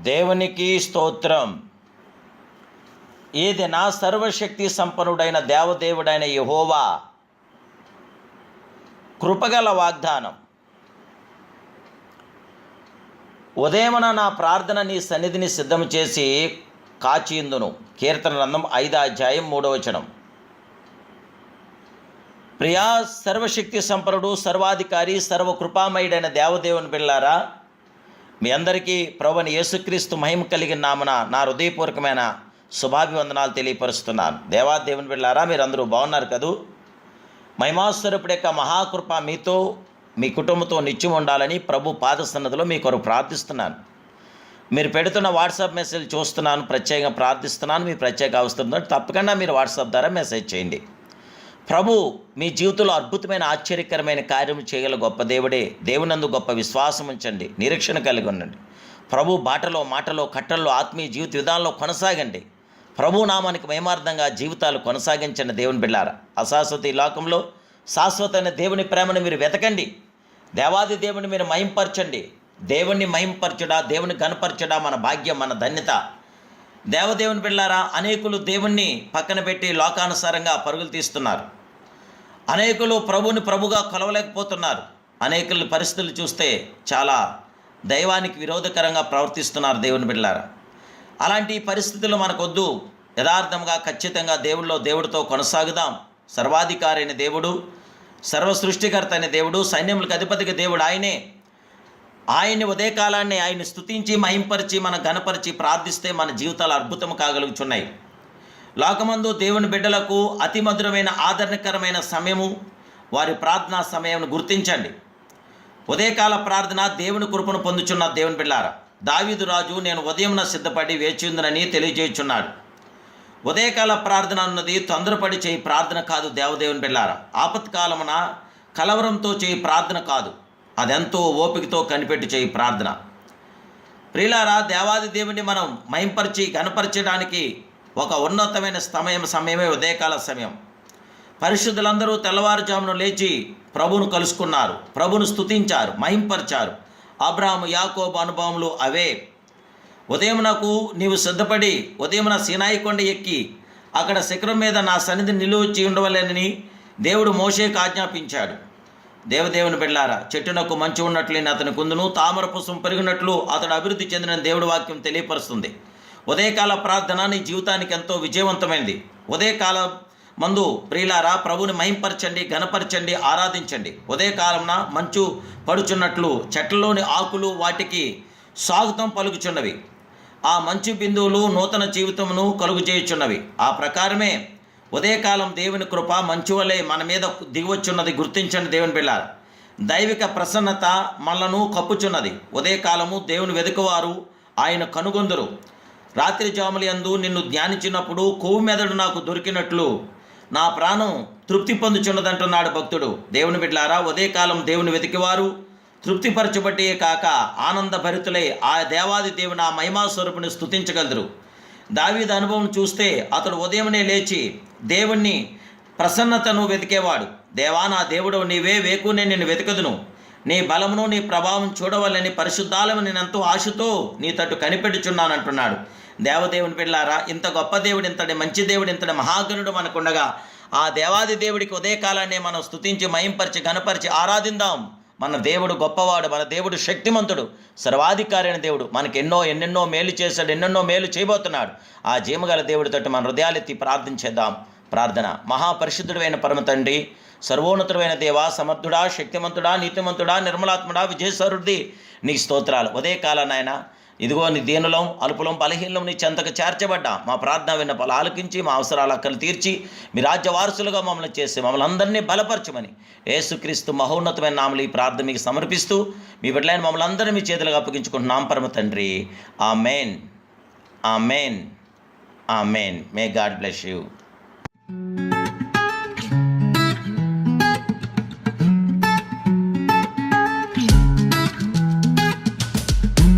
దేవునికి స్తోత్రం. ఇది నా సర్వశక్తి సంపన్నుడైన దేవదేవుడైన యహోవా? కృపగల వాగ్దానం. ఉదయమున నా ప్రార్థన నీ సన్నిధిని సిద్ధం చేసి కాచిందును కీర్తన రంధం ఐదో అధ్యాయం మూడవచనం ప్రియా సర్వశక్తి సంపరుడు సర్వాధికారి సర్వకృపామయుడైన దేవదేవుని పిల్లారా మీ అందరికీ ప్రభుని యేసుక్రీస్తు మహిమ కలిగిన నామన నా హృదయపూర్వకమైన శుభాభివందనాలు తెలియపరుస్తున్నాను. దేవాదేవుని బిళ్ళారా అందరూ బాగున్నారు కదూ? మహిమాస్వరూపుడి యొక్క మహాకృప మీతో మీ కుటుంబంతో నిత్యం ఉండాలని ప్రభు పాదసన్నదిలో మీ కొరకు ప్రార్థిస్తున్నాను. మీరు పెడుతున్న వాట్సాప్ మెసేజ్ చూస్తున్నాను ప్రత్యేకంగా ప్రార్థిస్తున్నాను మీ ప్రత్యేక అవసరం తప్పకుండా మీరు వాట్సాప్ ద్వారా మెసేజ్ చేయండి. ప్రభు మీ జీవితంలో అద్భుతమైన ఆశ్చర్యకరమైన కార్యం చేయగల గొప్ప దేవుడే. దేవునందు గొప్ప విశ్వాసం ఉంచండి. నిరీక్షణ కలిగి ఉండండి. ప్రభు బాటలో మాటలో కట్టల్లో ఆత్మీయ జీవిత విధానంలో కొనసాగండి. ప్రభు నామానికి మహిమార్థంగా జీవితాలు కొనసాగించండి దేవుని బిళ్ళారా అశాశ్వత ఈ లోకంలో శాశ్వతమైన దేవుని ప్రేమను మీరు వెతకండి. దేవాది దేవుని మీరు మహింపరచండి. దేవుణ్ణి మయంపరచడా దేవుని కనపరచడా మన భాగ్యం మన ధన్యత. దేవదేవుని బిళ్ళారా అనేకులు దేవుణ్ణి పక్కన పెట్టి లోకానుసారంగా పరుగులు తీస్తున్నారు. అనేకులు ప్రభుని ప్రభుగా కొలవలేకపోతున్నారు. అనేకుల పరిస్థితులు చూస్తే చాలా దైవానికి విరోధకరంగా ప్రవర్తిస్తున్నారు దేవుని బిడ్డలారా. అలాంటి పరిస్థితులు మనకొద్దు. యథార్థంగా ఖచ్చితంగా దేవుడిలో దేవుడితో కొనసాగుదాం. సర్వాధికారి అయిన దేవుడు సర్వ సృష్టికర్త అయిన దేవుడు సైన్యములకు అధిపతికి దేవుడు ఆయనే. ఆయన్ని ఉదయకాలాన్ని ఆయన్ని స్థుతించి మహింపరిచి మన గణపరిచి ప్రార్థిస్తే మన జీవితాలు అద్భుతం కాగలుగుతున్నాయి లోకమందు దేవుని బిడ్డలకు అతి మధురమైన ఆదరణకరమైన సమయము. వారి ప్రార్థనా సమయం గుర్తించండి. ఉదయకాల ప్రార్థన దేవుని కృపను పొందుచున్న దేవుని బిడ్డారా దావీదు రాజు నేను ఉదయంన సిద్ధపడి వేచిందునని తెలియజేయుచున్నాడు. ఉదయకాల ప్రార్థన అన్నది తొందరపడి చేయి ప్రార్థన కాదు దేవదేవుని బిళ్ళారా ఆపత్కాలమున కలవరంతో చేయి ప్రార్థన కాదు. అదెంతో ఓపికతో కనిపెట్టి చేయి ప్రార్థన. ప్రియులారా దేవాది దేవుని మనం మహింపరిచి కనపరచడానికి ఒక ఉన్నతమైన సమయం సమయమే ఉదయకాల సమయం. పరిశుద్ధులందరూ తెల్లవారుజామున లేచి ప్రభును కలుసుకున్నారు. ప్రభును స్థుతించారు మహింపరిచారు. అబ్రాహము యాకోబు అనుభవములు అవే. ఉదయమునకు నీవు సిద్ధపడి ఉదయమున సినాయి కొండ ఎక్కి అక్కడ శిఖరం మీద నా సన్నిధి నిలువచ్చి ఉండవలేనని దేవుడు మోషేకు ఆజ్ఞాపించాడు. దేవదేవుని బిళ్ళారా చెట్టునకు మంచి ఉన్నట్లేని అతని కుందును తామర పుష్పం పెరిగినట్లు అతడు అభివృద్ధి చెందిన దేవుడి వాక్యం తెలియపరుస్తుంది. ఉదయకాల ప్రార్థన నీ జీవితానికి ఎంతో విజయవంతమైంది. ఉదయకాల మందు ప్రియులారా ప్రభుని మహింపరచండి ఘనపరచండి ఆరాధించండి. ఉదయకాలంన మంచు పడుచున్నట్లు చెట్లలోని ఆకులు వాటికి సాగుతం పలుకుచున్నవి. ఆ మంచు బిందువులు నూతన జీవితమును కలుగు చేయుచున్నవి. ఆ ప్రకారమే ఉదయకాలం దేవుని కృప మంచు వలె మన మీద దిగివచ్చున్నది. గుర్తించండి దేవుని బిళ్ళారు దైవిక ప్రసన్నత మనను కప్పుచున్నది. ఉదయకాలము దేవుని వెదుకవారు ఆయన కనుగొందరు. రాత్రి జాములందు యందు నిన్ను ధ్యానించినప్పుడు కొవ్వు మెదడు నాకు దొరికినట్లు. నా ప్రాణం తృప్తి పొందుచున్నదంటున్నాడు భక్తుడు. దేవుని బిడ్లారా ఉదయకాలం దేవుని వెతికివారు. తృప్తిపరచబట్టే కాక ఆనందభరితులై ఆ దేవాది దేవుని ఆ మహిమా స్వరూపుని స్థుతించగలరు దావీద అనుభవం చూస్తే అతడు ఉదయమునే లేచి దేవుణ్ణి ప్రసన్నతను వెతికేవాడు. దేవా నా దేవుడు నీవే వేకునే నిన్ను వెతకదును. నీ బలమును నీ ప్రభావం చూడవలని పరిశుద్ధాలను ఎంతో ఆశతో నీ తట్టు కనిపెట్టుచున్నానంటున్నాడు. దేవదేవుని పిల్లారా ఇంత గొప్ప దేవుడు ఇంతటి మంచి దేవుడు ఇంతటి మహాగణుడు మనకుండగా ఆ దేవాది దేవుడికి ఉదయకాలాన్ని మనం స్తుతించి మయంపరిచి గణపరిచి ఆరాధిందాం. మన దేవుడు గొప్పవాడు మన దేవుడు శక్తిమంతుడు సర్వాధికారి అయిన దేవుడు మనకి ఎన్నో ఎన్నెన్నో మేలు చేశాడు ఎన్నెన్నో మేలు చేయబోతున్నాడు. ఆ జీమగల దేవుడితో మన హృదయాలెత్తి ప్రార్థించేద్దాం ప్రార్థన. మహాపరిశుద్ధుడైన పరమ తండ్రి సర్వోన్నతుడైన దేవా సమర్థుడా శక్తిమంతుడా నీతిమంతుడా నిర్మలాత్ముడా విజయస్వరుడి నీ స్తోత్రాలు. ఉదయకాల నాయన ఇదిగో నీ దీనులం అల్పులం బలహీనం నీ చెంతకు చేర్చబడ్డా మా ప్రార్థన విన్న పలు ఆలకించి మా అవసరాల అక్కలు తీర్చి మీ రాజ్య వారసులుగా మమ్మల్ని చేసి మమ్మల్ని అందరినీ బలపరచమని యేసుక్రీస్తు మహోన్నతమైన నామలు ఈ ప్రార్థన మీకు సమర్పిస్తూ మీ బిడ్డలైన మమ్మల్ని అందరినీ మీ చేతులుగా అప్పగించుకుంటున్నాం పరమ తండ్రి ఆ మెయిన్ ఆ మెయిన్ ఆ main may God bless you.